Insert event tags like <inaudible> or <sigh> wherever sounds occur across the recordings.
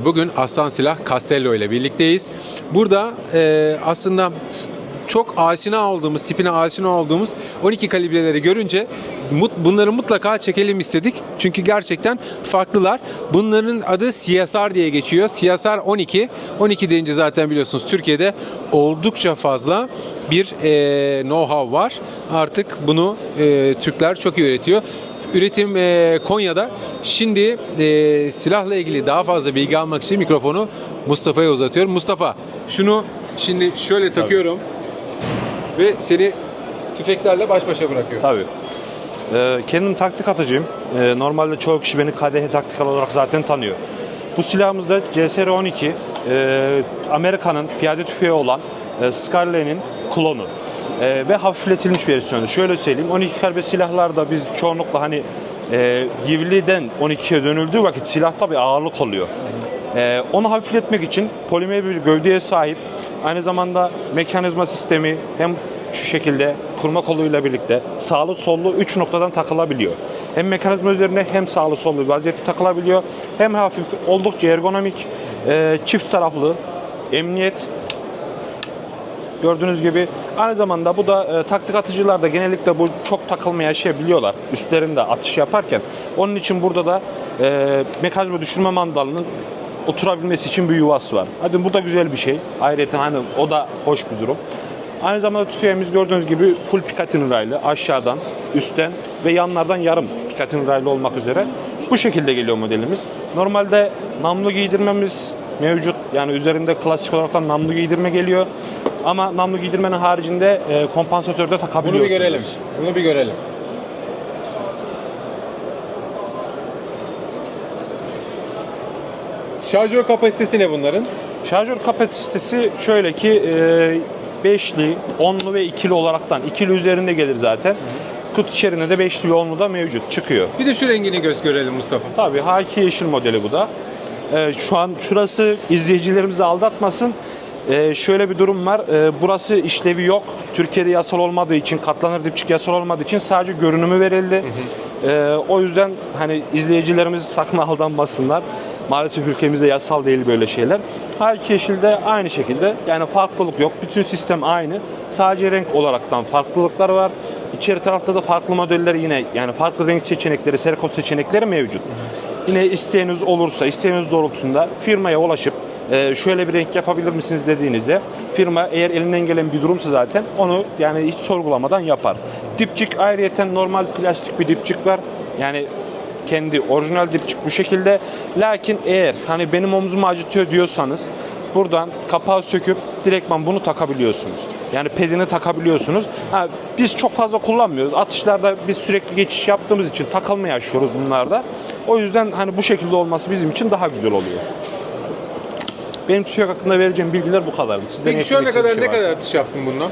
Bugün Aslan Silah Castello ile birlikteyiz. Burada e, aslında çok aşina olduğumuz, tipine aşina olduğumuz 12 kalibreleri görünce mut, bunları mutlaka çekelim istedik. Çünkü gerçekten farklılar. Bunların adı CSR diye geçiyor. CSR 12. 12 deyince zaten biliyorsunuz Türkiye'de oldukça fazla bir e, know-how var. Artık bunu e, Türkler çok iyi üretiyor. Üretim e, Konya'da. Şimdi e, silahla ilgili daha fazla bilgi almak için mikrofonu Mustafa'ya uzatıyorum. Mustafa şunu şimdi şöyle takıyorum ve seni tüfeklerle baş başa bırakıyorum. Tabii. Ee, kendim taktik atıcıyım. Ee, normalde çoğu kişi beni KDH taktikal olarak zaten tanıyor. Bu silahımızda CSR-12 e, Amerika'nın piyade tüfeği olan e, Scarlet'in klonu. E, ve hafifletilmiş versiyonu. Şöyle söyleyeyim 12 karbe silahlarda biz çoğunlukla hani e, Givli'den 12'ye dönüldüğü vakit silahta bir ağırlık oluyor. E, onu hafifletmek için polimer bir gövdeye sahip aynı zamanda mekanizma sistemi hem şu şekilde kurma koluyla birlikte sağlı sollu 3 noktadan takılabiliyor. Hem mekanizma üzerine hem sağlı sollu vaziyette takılabiliyor. Hem hafif oldukça ergonomik e, çift taraflı emniyet Gördüğünüz gibi aynı zamanda bu da e, taktik atıcılar da genellikle bu çok takılma yaşayabiliyorlar üstlerinde atış yaparken. Onun için burada da e, mekanizma düşürme mandalının oturabilmesi için bir yuvası var. Hadi bu da güzel bir şey. Ayrıca hani o da hoş bir durum. Aynı zamanda tüfeğimiz gördüğünüz gibi full Picatinny raylı aşağıdan, üstten ve yanlardan yarım Picatinny raylı olmak üzere bu şekilde geliyor modelimiz. Normalde namlu giydirmemiz mevcut. Yani üzerinde klasik olarak namlu giydirme geliyor. Ama namlu giydirmenin haricinde e, kompansatör de Bunu takabiliyorsunuz. bir görelim. Bunu bir görelim. Şarjör kapasitesi ne bunların? Şarjör kapasitesi şöyle ki e, 5'li, 10'lu ve 2'li olaraktan 2'li üzerinde gelir zaten. Kutu içerisinde de 5'li ve 10'lu da mevcut çıkıyor. Bir de şu rengini göz görelim Mustafa. Tabii H2 yeşil modeli bu da. Ee, şu an şurası izleyicilerimizi aldatmasın. Ee, şöyle bir durum var. Ee, burası işlevi yok. Türkiye'de yasal olmadığı için, katlanır dipçik yasal olmadığı için sadece görünümü verildi. Ee, o yüzden hani izleyicilerimiz sakın <laughs> aldanmasınlar. Maalesef ülkemizde yasal değil böyle şeyler. H2 yeşil de aynı şekilde. Yani farklılık yok. Bütün sistem aynı. Sadece renk olaraktan farklılıklar var. İçeri tarafta da farklı modeller yine yani farklı renk seçenekleri, serkot seçenekleri mevcut. Yine isteğiniz olursa, isteğiniz doğrultusunda firmaya ulaşıp e, şöyle bir renk yapabilir misiniz dediğinizde firma eğer elinden gelen bir durumsa zaten onu yani hiç sorgulamadan yapar. Dipçik ayrıyeten normal plastik bir dipçik var. Yani kendi orijinal dipçik bu şekilde. Lakin eğer hani benim omzumu acıtıyor diyorsanız buradan kapağı söküp direktman bunu takabiliyorsunuz. Yani pedini takabiliyorsunuz. Ha, biz çok fazla kullanmıyoruz. Atışlarda biz sürekli geçiş yaptığımız için takılma yaşıyoruz bunlarda. O yüzden hani bu şekilde olması bizim için daha güzel oluyor. Benim tüfek hakkında vereceğim bilgiler bu kadardı. Sizden Peki şu ana kadar istediğiniz ne şey kadar atış yaptın bununla?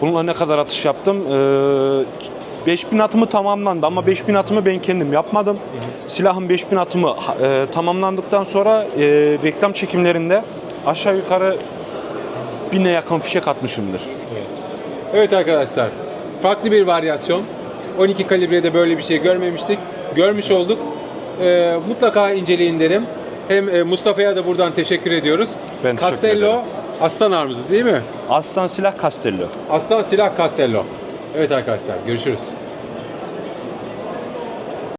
Bununla ne kadar atış yaptım? Ee, 5000 atımı tamamlandı ama 5000 atımı ben kendim yapmadım. Silahın 5000 atımı e, tamamlandıktan sonra e, reklam çekimlerinde aşağı yukarı bine yakın fişek atmışımdır. Evet arkadaşlar. Farklı bir varyasyon. 12 kalibrede böyle bir şey görmemiştik. Görmüş olduk. Ee, mutlaka inceleyin derim. Hem e, Mustafa'ya da buradan teşekkür ediyoruz. Ben teşekkür Castello ederim. Aslan Armızı değil mi? Aslan silah Castello. Aslan Silah Castello. Evet arkadaşlar görüşürüz.